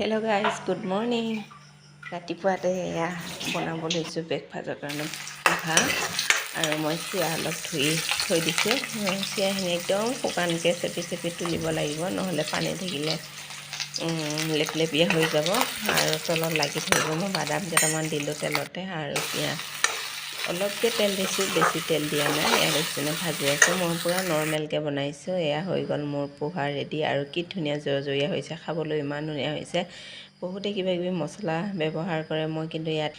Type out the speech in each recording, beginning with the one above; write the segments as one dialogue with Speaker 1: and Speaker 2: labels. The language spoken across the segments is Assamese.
Speaker 1: হেল্ল' গাইজ গুড মৰ্ণিং ৰাতিপুৱাতে এয়া বনাব লৈছোঁ ব্ৰেকফাষ্টৰ কাৰণে। পিঠা। আৰু মই চিৰা অলপ ধুই থৈ দিছোঁ। চিৰাখিনি একদম শুকানকৈ চেপি চেপি তুলিব লাগিব। নহ'লে পানী থাকিলে লেপলেপীয়া হৈ যাব। আৰু তলত লাগি থাকিব। মই বাদাম কেইটামান দিলোঁ তেলতে। আৰু পিঁয়াজ। অলপকৈ তেল দিছোঁ বেছি তেল দিয়া নাই। এয়া নিচিনা ভাজি আছোঁ। মই পূৰা নৰ্মেলকৈ বনাইছোঁ। এয়া হৈ গ'ল মোৰ পোহা ৰেডি আৰু কি ধুনীয়া জৰজৰীয়া হৈছে। খাবলৈ ইমান ধুনীয়া হৈছে। বহুতে কিবা কিবি মছলা ব্যৱহাৰ কৰে। মই কিন্তু ইয়াত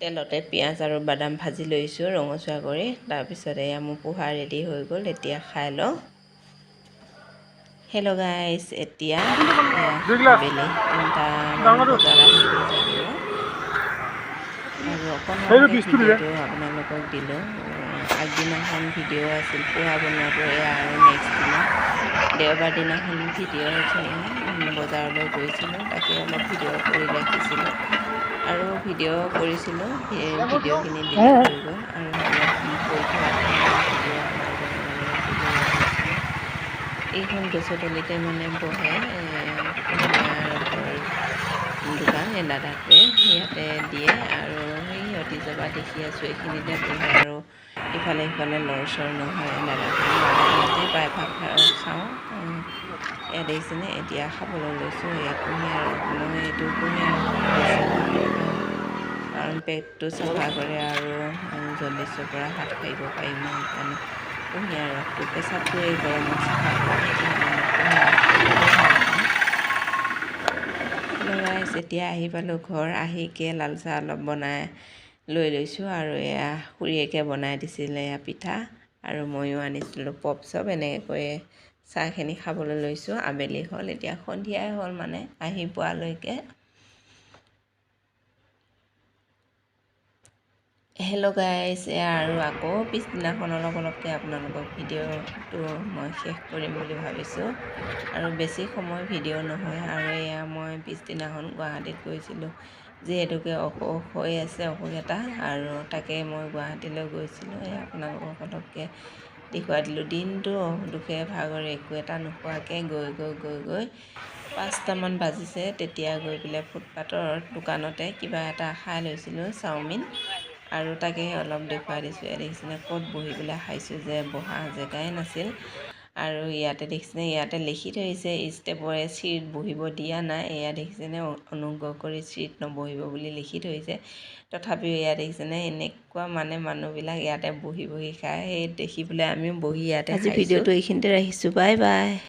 Speaker 1: তেলতে পিঁয়াজ আৰু বাদাম ভাজি লৈছোঁ ৰঙচুৱা কৰি। তাৰপিছত এয়া মোৰ পোহা ৰেডি হৈ গ'ল। এতিয়া খাই লওঁ। হেল্ল' গাইছ এতিয়া আবেলি যাব আৰু অকণমান ভিডিঅ'টো আপোনালোকক দিলোঁ। আগদিনাখন ভিডিঅ' আছিল পোহা বনোৱাটো এয়া আৰু নেক্সট দিনা। দেওবাৰ দিনাখন ভিডিঅ' বজাৰলৈ গৈছিলোঁ তাকে অলপ ভিডিঅ' কৰি ৰাখিছিলোঁ। আৰু ভিডিঅ' কৰিছিলোঁ সেই ভিডিঅ'খিনি হৈ আৰু এইখন গছতলিতে মানে বহে দোকান এই দাদাটোৱে ইয়াতে দিয়ে আৰু সেই অতিজবা দেখি আছোঁ এইখিনিতে বহে আৰু ইফালে সিফালে লৰ চৰ নহয় ইয়াতে প্ৰায়ভাগ খাওঁ এয়া দেখিছেনে? এতিয়া খাবলৈ লৈছোঁ। এয়া কুঁহিয়াৰ মই এইটো কুঁহিয়াৰ কাৰণ পেটটো চাফা কৰে আৰু জণ্ডিছৰ পৰা হাত সাৰিব পাৰিম মই সেইকাৰণে কুঁহিয়াৰ ৰসটো পেচাবটো এই গৰমত চাফা কৰে। লগাইছ এতিয়া আহি পালোঁ ঘৰ আহিকে লাল চাহ অলপ বনাই লৈ লৈছোঁ আৰু এয়া খুৰীয়েকে বনাই দিছিলে এয়া পিঠা আৰু ময়ো আনিছিলোঁ পপ চপ এনেকৈ চাহখিনি খাবলৈ লৈছোঁ। আবেলি হ'ল এতিয়া সন্ধিয়াই হ'ল মানে আহি পোৱালৈকে হেল্ল' গাইজ এয়া আৰু আকৌ পিছদিনাখন অলপ অলপকৈ আপোনালোকক ভিডিঅ'টো মই শেষ কৰিম বুলি ভাবিছোঁ। আৰু বেছি সময় ভিডিঅ' নহয় আৰু এয়া মই পিছদিনাখন গুৱাহাটীত গৈছিলোঁ। যিহেতুকে অসুখ হৈ আছে অসুখ এটা আৰু তাকে মই গুৱাহাটীলৈ গৈছিলোঁ। এই আপোনালোকক অলপকৈ দেখুৱাই দিলোঁ। দিনটো দুখে ভাগৰে একো এটা নোখোৱাকৈ গৈ গৈ গৈ গৈ পাঁচটামান বাজিছে। তেতিয়া গৈ পেলাই ফুটপাথৰ দোকানতে কিবা এটা খাই লৈছিলোঁ চাওমিন। আৰু তাকে অলপ দেখুৱাই দিছোঁ। ইয়াত দেখিছেনে ক'ত বহি পেলাই খাইছোঁ যে বহা জেগাই নাছিল। আৰু ইয়াতে দেখিছেনে ইয়াতে লিখি থৈছে ষ্টেপৰে চিট বহিব দিয়া নাই। এয়া দেখিছেনে অনুগ্ৰহ কৰি চিট নবহিব বুলি লিখি থৈছে। তথাপিও ইয়াত দেখিছেনে এনেকুৱা মানে মানুহবিলাক ইয়াতে বহি বহি খায়। সেই দেখি পেলাই আমিও বহি ইয়াতে আজি ভিডিঅ'টো এইখিনিতে ৰাখিছোঁ। Bye bye.